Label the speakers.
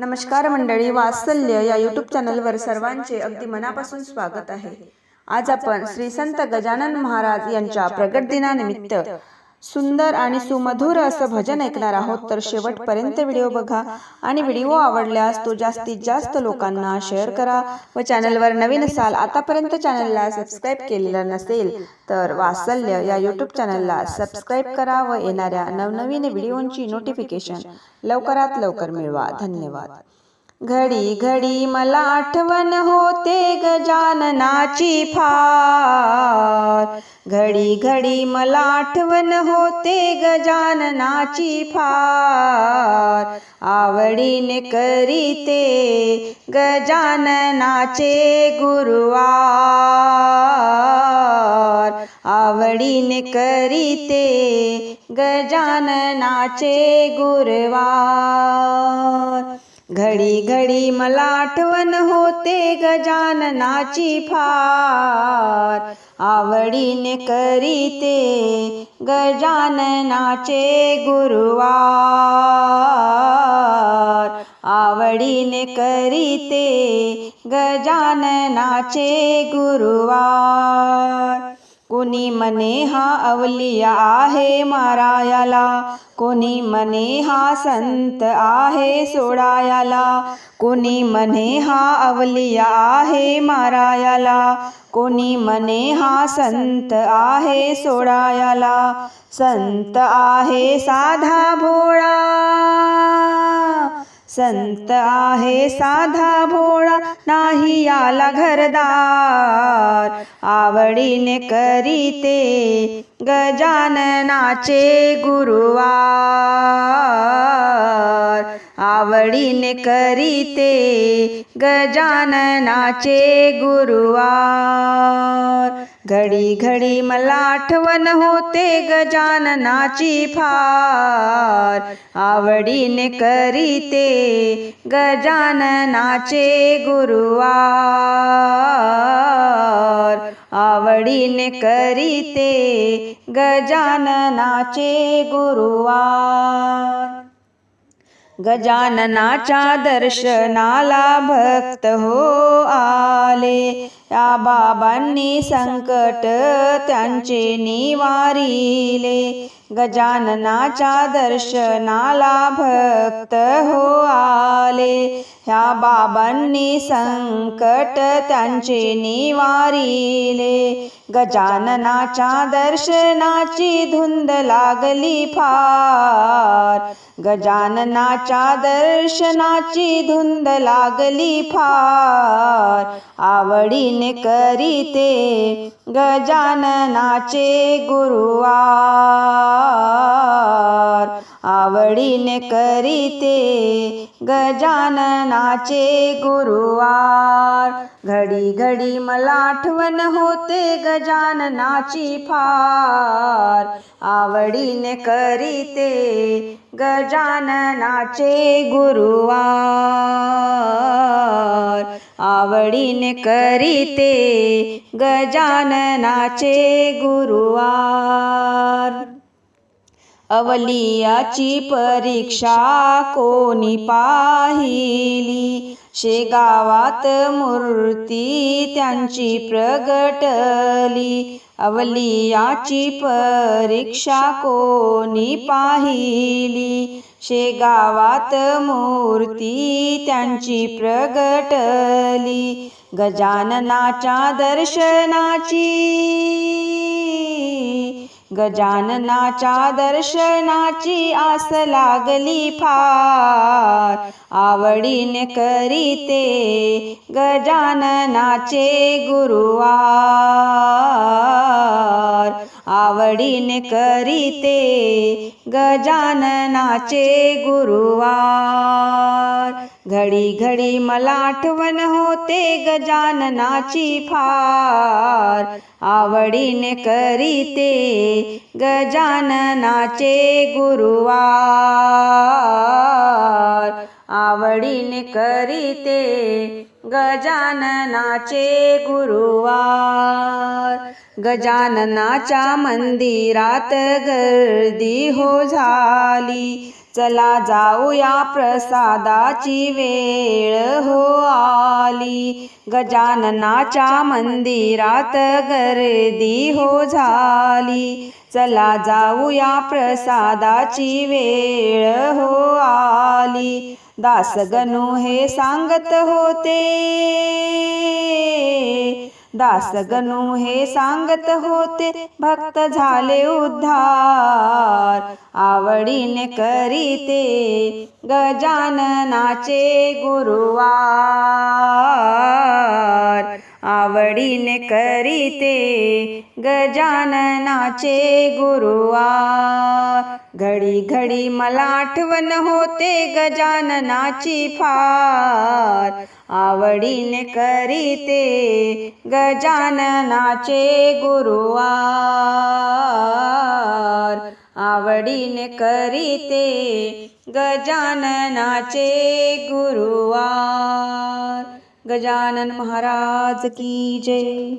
Speaker 1: नमस्कार मंडळी वात्सल्य या यूट्यूब चॅनलवर सर्वांचे अगदी मनापासून स्वागत आहे. आज आपण श्री संत गजानन महाराज यांच्या प्रगट दिनानिमित्त सुंदर आणि सुमधुर असं भजन ऐकणार आहोत तर शेवटपर्यंत व्हिडिओ बघा. आणि व्हिडिओ आवडल्यास तो जास्तीत जास्त लोकांना शेअर करा. व चॅनलवर नवीन असाल आतापर्यंत चॅनलला सबस्क्राईब केलेलं नसेल तर वात्सल्य या यूट्यूब चॅनलला सबस्क्राईब करा व येणाऱ्या नवनवीन व्हिडिओंची नोटिफिकेशन लवकरात लवकर मिळवा. धन्यवाद. घडी घडी मला आठवण होते गजाननाची फार. घडी घडी मला आठवण होते गजाननाची फार. आवडीने करीते गजाननाचे गुरुवार. आवडीने करीते गजाननाचे गुरुवार. घडी घडी मला आठवण होते गजाननाची फार. आवडीने करीते गजाननाचे गुरुवार. आवडीने करीते गजाननाचे गुरुवार. कोणी मने हा अवलिया आहे मारायाला कोणी मने हा संत आहे सोडायाला कोणी मने हा अवलिया आहे मारायाला कोणी मने हा संत आहे सोडायाला संत आहे साधा भोळा संत आहे साधा भोळा, नाही याला घरदार. आवडीने करीते गजाननाचे गुरुवार. आवडीने करीते गजाननाचे गुरुवार. घडी घडी मला आठवण होते गजाननाची फार. आवडीने करीते गजाननाचे गुरुवार. आवडीने करीते गजाननाचे गुरुवार. गजाननाच्या दर्शनाला भक्त हो आले. या बाबांनी संकट त्यांचे निवारिले. गजाननाच्या दर्शनाला भक्त हो आले ह्या बाबांनी संकट त्यांचे निवारिले. गजाननाच्या दर्शनाची धुंद लागली फार. गजाननाच्या दर्शनाची धुंद लागली फार. आवडीने करीते गजाननाचे गुरुवार. आवडीने करीते गजाननाचे गुरुवार. घडी घडी मला आठवण होते गजाननाची फार. आवडीने करीते गजाननाचे गुरुवार. आवडीने करीते गजाननाचे गुरुवार. अवलियाची परीक्षा कोणी पाहिली? शेगावात मूर्ती त्यांची प्रगटली. अवलियाची परीक्षा कोणी पाहिली? शेगावात मूर्ती त्यांची प्रगटली. गजाननाच्या दर्शनाची गजाननाच्या दर्शनाची आस लागली फार. आवडीने करीते गजाननाचे गुरुवार. आवडीने करीते गजाननाचे गुरुवार. घडी घडी मला आठवण होते गजाननाची फार. आवडीने करीते गजाननाचे गुरुवार. आवडीने करीते गजाननाचे गुरुवार. गजाननाच्या मंदिरात गर्दी हो झाली. चला जाऊया प्रसादाची वेळ हो आली. गजाननाच्या मंदिरात गर्दी हो झाली. चला जाऊया प्रसादाची वेळ हो आली. दासगणू हे सांगत होते दासगणू हे सांगत होते भक्त झाले उद्धार. आवडीने करीते गजाननाचे गुरुवार. आवडीने करीते गजाननाचे गुरुवार. घडी घडी मला आठवण होते गजाननाची फार. आवडीने करीते गजाननाचे गुरुवार. आवडीने करीते गजाननाचे गुरुवार. गजानन महाराज की जय.